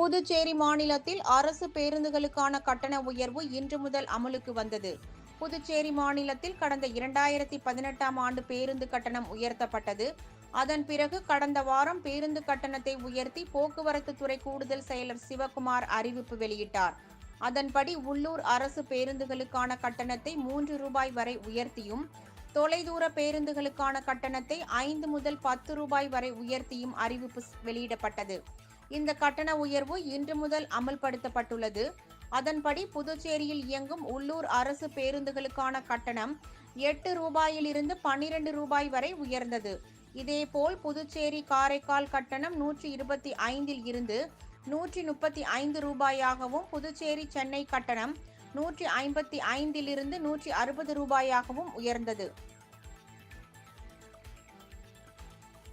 புதுச்சேரி மாநிலத்தில் அரசு பேருந்துகளுக்கான கட்டண உயர்வு இன்று முதல் அமலுக்கு வந்தது. புதுச்சேரி மாநிலத்தில் கடந்த இரண்டாயிரத்தி பதினெட்டாம் ஆண்டு பேருந்து கட்டணம் உயர்த்தப்பட்டது. அதன் பிறகு கடந்த வாரம் பேருந்து கட்டணத்தை உயர்த்தி போக்குவரத்து துறை கூடுதல் செயலர் சிவகுமார் அறிவிப்பு வெளியிட்டார். அதன்படி உள்ளூர் அரசு பேருந்துகளுக்கான கட்டணத்தை மூன்று ரூபாய் வரை உயர்த்தியும் தொலைதூர பேருந்துகளுக்கான கட்டணத்தை ஐந்து முதல் பத்து ரூபாய் வரை உயர்த்தியும் அறிவிப்பு வெளியிடப்பட்டது. இந்த கட்டண உயர்வு இன்று முதல் அமல்படுத்தப்பட்டுள்ளது. அதன்படி புதுச்சேரியில் இயங்கும் உள்ளூர் அரசு பேருந்துகளுக்கான கட்டணம் எட்டு ரூபாயிலிருந்து பன்னிரண்டு ரூபாய் வரை உயர்ந்தது. இதேபோல் புதுச்சேரி காரைக்கால் கட்டணம் நூற்றி இருபத்தி ஐந்தில் இருந்து நூற்றி முப்பத்தி ஐந்து ரூபாயாகவும் புதுச்சேரி சென்னை கட்டணம் நூற்றி ஐம்பத்தி ஐந்திலிருந்து நூற்றி அறுபது ரூபாயாகவும் உயர்ந்தது.